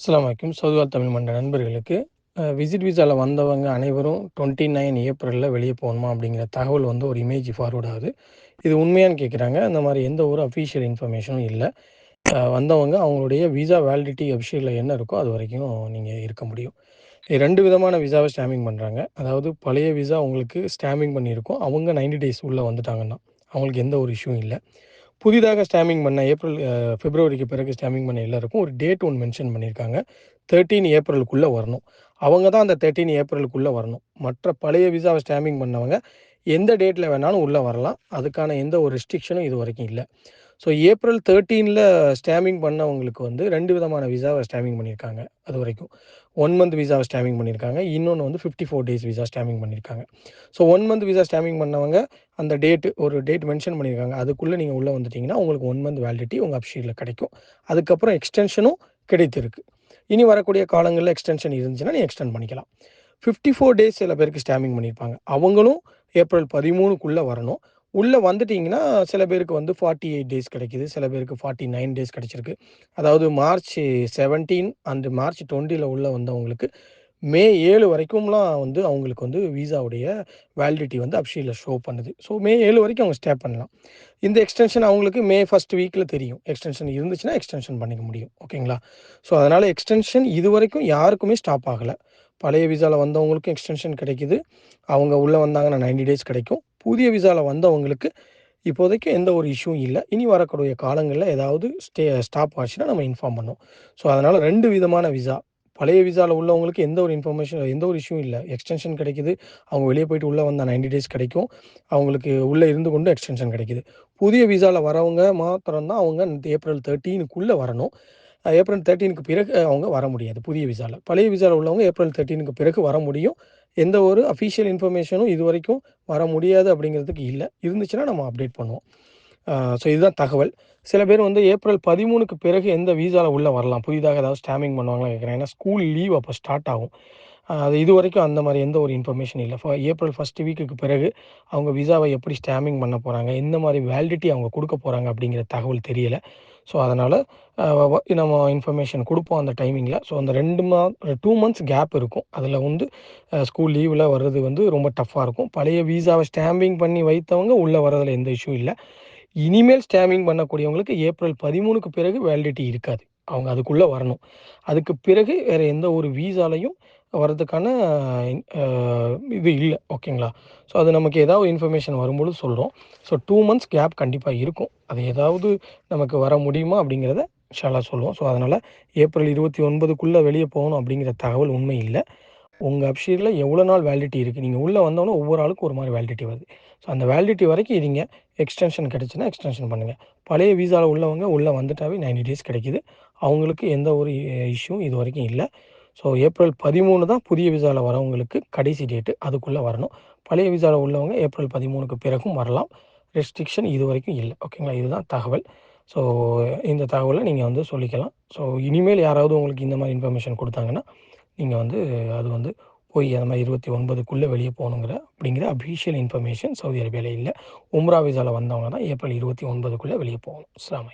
அஸ்லாம் அலைக்கும். சவுதிவால் தமிழ் மன்ற நண்பர்களுக்கு விசிட் விசாவில் வந்தவங்க அனைவரும் டுவெண்ட்டி நைன் ஏப்ரலில் வெளியே போகணுமா அப்படிங்கிற தகவல் வந்து ஒரு இமேஜ் ஃபார்வர்ட் ஆகுது. இது உண்மையான்னு கேட்குறாங்க அந்த மாதிரி எந்த ஒரு அஃபீஷியல் இன்ஃபர்மேஷனும் இல்லை. வந்தவங்க அவங்களுடைய விசா வேலிடிட்டி அஃபிஷியலில் என்ன இருக்கோ அது வரைக்கும் நீங்கள் இருக்க முடியும். ரெண்டு விதமான விசாவை ஸ்டாம்பிங் பண்ணுறாங்க அதாவது பழைய விசா உங்களுக்கு ஸ்டாம்பிங் பண்ணியிருக்கோம். அவங்க 90 டேஸ் உள்ளே வந்துட்டாங்கன்னா அவங்களுக்கு எந்த ஒரு இஷ்யூவும் இல்லை. புதிதாக ஸ்டாம்பிங் பண்ண ஏப்ரல் பிப்ரவரிக்கு பிறகு ஸ்டாம்பிங் பண்ண எல்லாருக்கும் ஒரு டேட் ஒன்று மென்ஷன் பண்ணியிருக்காங்க. தேர்ட்டீன் ஏப்ரலுக்குள்ளே வரணும். அவங்க தான் அந்த தேர்ட்டீன் ஏப்ரலுக்குள்ளே வரணும். மற்ற பழைய விசாவை ஸ்டாம்பிங் பண்ணவங்க எந்த டேட்டில் வேணாலும் உள்ளே வரலாம். அதுக்கான எந்த ஒரு ரெஸ்ட்ரிக்ஷனும் இது வரைக்கும் இல்லை. ஸோ ஏப்ரல் தேர்ட்டீனில் ஸ்டாம்பிங் பண்ணவங்களுக்கு வந்து ரெண்டு விதமான விசாவை ஸ்டாம்பிங் பண்ணியிருக்காங்க அது வரைக்கும். ஒன் மந்த் விசாவை ஸ்டாம்பிங் பண்ணியிருக்காங்க இன்னொன்று வந்து fifty four days visa stamping பண்ணியிருக்காங்க. So one month visa stamping பண்ணவங்க அந்த டேட்டு ஒரு டேட் மென்ஷன் பண்ணியிருக்காங்க. அதுக்குள்ளே நீங்கள் உள்ளே வந்துட்டிங்கன்னா உங்களுக்கு ஒன் மந்த் வேலிடிட்டி உங்கள் அப்ஷீட்டில் கிடைக்கும். அதுக்கப்புறம் எக்ஸ்டென்ஷனும் கிடைத்திருக்கு. இனி வரக்கூடிய காலங்களில் எக்ஸ்டென்ஷன் இருந்துச்சுன்னா நீ எக்ஸ்டெண்ட் பண்ணிக்கலாம். ஃபிஃப்டி ஃபோர் டேஸ் சில பேருக்கு ஸ்டாம்பிங் பண்ணியிருப்பாங்க. அவங்களும் ஏப்ரல் பதிமூணுக்குள்ளே வரணும். உள்ளே வந்துட்டிங்கன்னா சில பேருக்கு வந்து ஃபார்ட்டி எயிட் டேஸ் கிடைக்கிது. சில பேருக்கு ஃபார்ட்டி நைன் டேஸ் கிடைச்சிருக்கு. அதாவது மார்ச் செவன்டீன் அண்ட் மார்ச் டுவெண்ட்டியில் உள்ளே வந்தவங்களுக்கு மே ஏழு வரைக்கும்லாம் வந்து அவங்களுக்கு வந்து விசாவுடைய வேலிடிட்டி வந்து அப்ஷியில் ஷோ பண்ணுது. ஸோ மே ஏழு வரைக்கும் அவங்க ஸ்டே பண்ணலாம். இந்த எக்ஸ்டென்ஷன் அவங்களுக்கு மே ஃபஸ்ட் வீக்கில் தெரியும். எக்ஸ்டென்ஷன் இருந்துச்சுன்னா எக்ஸ்டென்ஷன் பண்ணிக்க முடியும். ஓகேங்களா ஸோ அதனால் எக்ஸ்டென்ஷன் இது வரைக்கும் யாருக்குமே ஸ்டாப் ஆகலை. பழைய விசாவில் வந்தவங்களுக்கும் எக்ஸ்டென்ஷன் கிடைக்குது. அவங்க உள்ளே வந்தாங்கன்னா 90 டேஸ் கிடைக்கும். புதிய விசாவில் வந்தவங்களுக்கு இப்போதைக்கு எந்த ஒரு இஷ்யூவும் இல்லை. இனி வரக்கூடிய காலங்களில் ஏதாவது ஸ்டே ஸ்டாப் ஆச்சுன்னா நம்ம இன்ஃபார்ம் பண்ணோம் ஸோ அதனால் ரெண்டு விதமான விசா. பழைய விசாவில் உள்ளவங்களுக்கு எந்த ஒரு இன்ஃபர்மேஷன் எந்த ஒரு இஷ்யூவும் இல்லை. எக்ஸ்டென்ஷன் கிடைக்குது. அவங்க வெளியே போயிட்டு உள்ளே வந்தால் 90 டேஸ் கிடைக்கும். அவங்களுக்கு உள்ளே இருந்து கொண்டு எக்ஸ்டென்ஷன் கிடைக்குது. புதிய விசாவில் வரவங்க மாத்திரம்தான் அவங்க ஏப்ரல் தேர்ட்டீனுக்குள்ளே வரணும். ஏப்ரல் தேர்ட்டீனுக்கு பிறகு அவங்க வர முடியாது புதிய விசாவில் பழைய விசாவில் உள்ளவங்க ஏப்ரல் தேர்ட்டீனுக்கு பிறகு வர முடியும். எந்த ஒரு அஃபிஷியல் இன்ஃபர்மேஷனும் இது வரைக்கும் வர முடியாது அப்படிங்கிறதுக்கு இல்லை. இருந்துச்சுன்னா நம்ம அப்டேட் பண்ணுவோம். ஸோ இதுதான் தகவல். சில பேர் வந்து ஏப்ரல் பதிமூணுக்கு பிறகு எந்த வீசாவில் உள்ளே வரலாம்? புதிதாக ஏதாவது ஸ்டாமிங் பண்ணுவாங்களா கேட்குறேன் ஏன்னா ஸ்கூல் லீவ் அப்போ ஸ்டார்ட் ஆகும். அது இது வரைக்கும் அந்த மாதிரி எந்த ஒரு இன்ஃபர்மேஷன் இல்லை. ஃபார் ஏப்ரல் ஃபஸ்ட் வீக்குக்கு பிறகு அவங்க விசாவை எப்படி ஸ்டாம்பிங் பண்ண போகிறாங்க எந்த மாதிரி வேலிடிட்டி அவங்க கொடுக்க போகிறாங்க அப்படிங்கிற தகவல் தெரியலை. ஸோ அதனால் நம்ம இன்ஃபர்மேஷன் கொடுப்போம் அந்த டைமிங்கில் ஸோ அந்த ரெண்டு மா டூ மந்த்ஸ் கேப் இருக்கும். அதில் வந்து ஸ்கூல் லீவில் வர்றது வந்து ரொம்ப டஃப்பாக இருக்கும். பழைய விசாவை ஸ்டாம்பிங் பண்ணி வைத்தவங்க உள்ளே வரதில் எந்த இஷ்யூ இல்லை. இனிமேல் ஸ்டாம்பிங் பண்ணக்கூடியவங்களுக்கு ஏப்ரல் பதிமூணுக்கு பிறகு வேலிடிட்டி இருக்காது. அவங்க அதுக்குள்ளே வரணும். அதுக்கு பிறகு வேறு எந்த ஒரு வீசாலையும் வர்றதுக்கான இது இல்லை. ஓகேங்களா? ஸோ அது நமக்கு ஏதாவது இன்ஃபர்மேஷன் வரும்போது சொல்கிறோம் ஸோ டூ மந்த்ஸ் கேப் கண்டிப்பாக இருக்கும். அது ஏதாவது நமக்கு வர முடியுமா அப்படிங்கிறத ஷாலாக சொல்லுவோம். ஸோ அதனால் ஏப்ரல் இருபத்தி ஒன்பதுக்குள்ளே வெளியே போகணும் அப்படிங்கிற தகவல் உண்மை இல்லை. உங்கள் அப்ஷீரில் எவ்வளோ நாள் வேலிடிட்டி இருக்குது நீங்கள் உள்ளே வந்தோன்னே ஒவ்வொரு ஆளுக்கும் ஒரு மாதிரி வேலிடிட்டி வருது. ஸோ அந்த வேலிடிட்டி வரைக்கும் இருங்க. எக்ஸ்டென்ஷன் கிடச்சுன்னா எக்ஸ்டென்ஷன் பண்ணுங்கள் பழைய வீசாவில் உள்ளவங்க உள்ளே வந்துட்டாவே 90 டேஸ் கிடைக்குது. அவங்களுக்கு எந்த ஒரு இஷ்யூவும் இது வரைக்கும் இல்லை. ஸோ ஏப்ரல் பதிமூணு தான் புதிய விசாவில் வரவங்களுக்கு கடைசி டேட்டு அதுக்குள்ளே வரணும். பழைய விசாவில் உள்ளவங்க ஏப்ரல் பதிமூணுக்கு பிறகும் வரலாம். ரெஸ்ட்ரிக்ஷன் இது வரைக்கும் இல்லை ஓகேங்களா இதுதான் தகவல். ஸோ இந்த தகவலை நீங்கள் வந்து சொல்லிக்கலாம். ஸோ இனிமேல் யாராவது உங்களுக்கு இந்த மாதிரி இன்ஃபர்மேஷன் கொடுத்தாங்கன்னா நீங்கள் வந்து அது வந்து போய் அந்த மாதிரி இருபத்தி ஒன்பதுக்குள்ளே வெளியே போகணுங்கிற அப்படிங்கிற அஃபீஷியல் இன்ஃபர்மேஷன் சவுதி அரேபியாவில் இல்லை. உம்ரா விசாவில் வந்தவங்க தான் ஏப்ரல் இருபத்தி ஒன்பதுக்குள்ளே வெளியே போகணும். அஸ்ஸலாமு